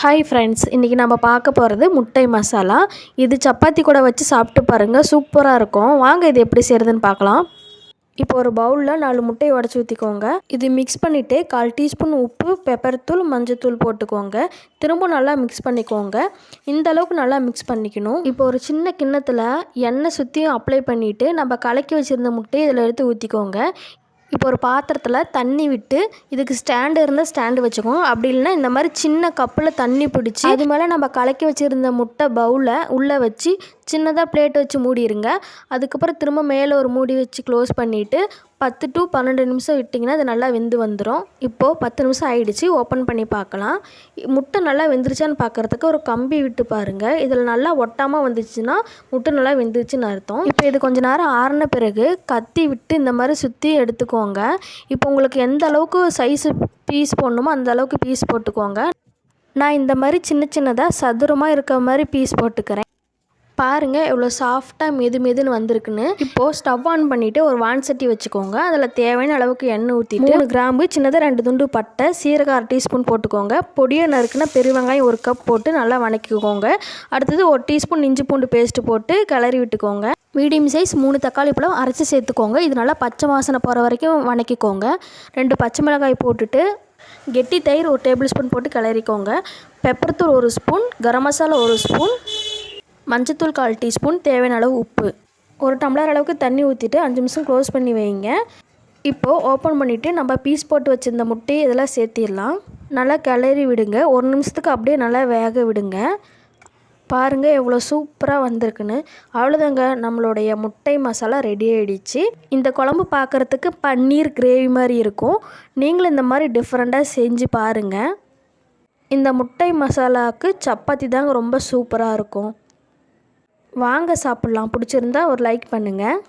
Hi friends இன்றைக்கி நம்ம பார்க்க போகிறது முட்டை மசாலா. இது சப்பாத்தி கூட வச்சு சாப்பிட்டு பாருங்கள் சூப்பராக இருக்கும். வாங்க இது எப்படி செய்கிறதுன்னு பார்க்கலாம். இப்போ ஒரு பவுலில் நாலு முட்டையை உடச்சி ஊற்றிக்கோங்க இது மிக்ஸ் பண்ணிவிட்டு கால் டீஸ்பூன் உப்பு பெப்பர் தூள் மஞ்சத்தூள் போட்டுக்கோங்க. திரும்ப நல்லா மிக்ஸ் பண்ணிக்கோங்க. இந்த அளவுக்கு நல்லா மிக்ஸ் பண்ணிக்கணும். இப்போ ஒரு சின்ன கிண்ணத்தில் எண்ணெய் சுற்றியும் அப்ளை பண்ணிவிட்டு நம்ம கலக்கி வச்சுருந்த முட்டையை இதில் எடுத்து ஊற்றிக்கோங்க இப்போ ஒரு பாத்திரத்தில் தண்ணி விட்டு இதுக்கு ஸ்டாண்டு இருந்தால் ஸ்டாண்டு வச்சுக்கோம் அப்படி இல்லைன்னா இந்த மாதிரி சின்ன கப்பில் தண்ணி பிடிச்சி அது மேலே நம்ம கலக்கி வச்சுருந்த முட்டை பவுலை உள்ளே வச்சு சின்னதாக பிளேட் வச்சு மூடிடுங்க அதுக்கப்புறம் திரும்ப மேலே ஒரு மூடி வச்சு க்ளோஸ் பண்ணிவிட்டு பத்து டு பன்னெண்டு நிமிஷம் விட்டிங்கன்னா அது நல்லா வெந்து வந்துடும் இப்போது பத்து நிமிஷம் ஆயிடுச்சு ஓப்பன் பண்ணி பார்க்கலாம். முட்டை நல்லா வெந்துருச்சான்னு பார்க்குறதுக்கு ஒரு கம்பி விட்டு பாருங்கள் இதில் நல்லா ஒட்டாமல் வந்துச்சுன்னா முட்டை நல்லா வெந்துருச்சுன்னு அர்த்தம். இப்போ இது கொஞ்சம் நேரம் ஆறின பிறகு கத்தி விட்டு இந்த மாதிரி சுற்றி எடுத்துக்கோங்க இப்போ உங்களுக்கு எந்த அளவுக்கு சைஸு பீஸ் போடணுமோ அந்த அளவுக்கு பீஸ் போட்டுக்கோங்க. நான் இந்த மாதிரி சின்ன சின்னதாக சதுரமாக இருக்க மாதிரி பீஸ் போட்டுக்கிறேன். பாருங்கள் எவ்வளோ சாஃப்டாக மெது மெதுன்னு வந்திருக்குன்னு. இப்போது ஸ்டவ் ஆன் பண்ணிவிட்டு ஒரு வான் சட்டி வச்சுக்கோங்க. அதில் தேவையான அளவுக்கு எண்ணெய் ஊற்றிட்டு மூணு கிராம்பு சின்னதாக ரெண்டு துண்டு பட்டை சீரகம் அரை டீஸ்பூன் போட்டுக்கோங்க. பொடியை நறுக்குன்னா பெரிய வெங்காயம் ஒரு கப் போட்டு நல்லா வணக்கிக்கோங்க. அடுத்தது ஒரு டீஸ்பூன் இஞ்சி பூண்டு பேஸ்ட்டு போட்டு கிளறி விட்டுக்கோங்க. மீடியம் சைஸ் மூணு தக்காளி பழம் அரைச்சி சேர்த்துக்கோங்க. இது நல்லா பச்சை வாசனை போகிற வரைக்கும் வணக்கிக்கோங்க. ரெண்டு பச்சை மிளகாய் போட்டுட்டு கெட்டி தயிர் ஒரு டேபிள் ஸ்பூன் போட்டு கிளறிக்கோங்க. பெப்பர் தூள் ஒரு ஸ்பூன் கரம் மசாலா ஒரு ஸ்பூன் மஞ்சத்தூள் கால் டீஸ்பூன் தேவையான அளவு உப்பு. ஒரு டம்ளர் அளவுக்கு தண்ணி ஊற்றிட்டு அஞ்சு நிமிஷம் க்ளோஸ் பண்ணி வைங்க. இப்போது ஓப்பன் பண்ணிவிட்டு நம்ம பீஸ் போட்டு வச்சுருந்த முட்டையை இதெல்லாம் சேர்த்திடலாம். நல்லா கிளறி விடுங்க. ஒரு நிமிஷத்துக்கு அப்படியே நல்லா வேக விடுங்க. பாருங்கள் எவ்வளோ சூப்பராக வந்திருக்குன்னு. அவ்வளோதாங்க நம்மளுடைய முட்டை மசாலா ரெடி ஆகிடுச்சு இந்த குழம்பு பார்க்குறதுக்கு பன்னீர் கிரேவி மாதிரி இருக்கும். நீங்களும் இந்த மாதிரி டிஃப்ரெண்ட்டாக செஞ்சு பாருங்கள் இந்த முட்டை மசாலாவுக்கு சப்பாத்தி தாங்க ரொம்ப சூப்பராக இருக்கும். வாங்க சாப்பிட்லாம். பிடிச்சிருந்தா ஒரு லைக் பண்ணுங்கள்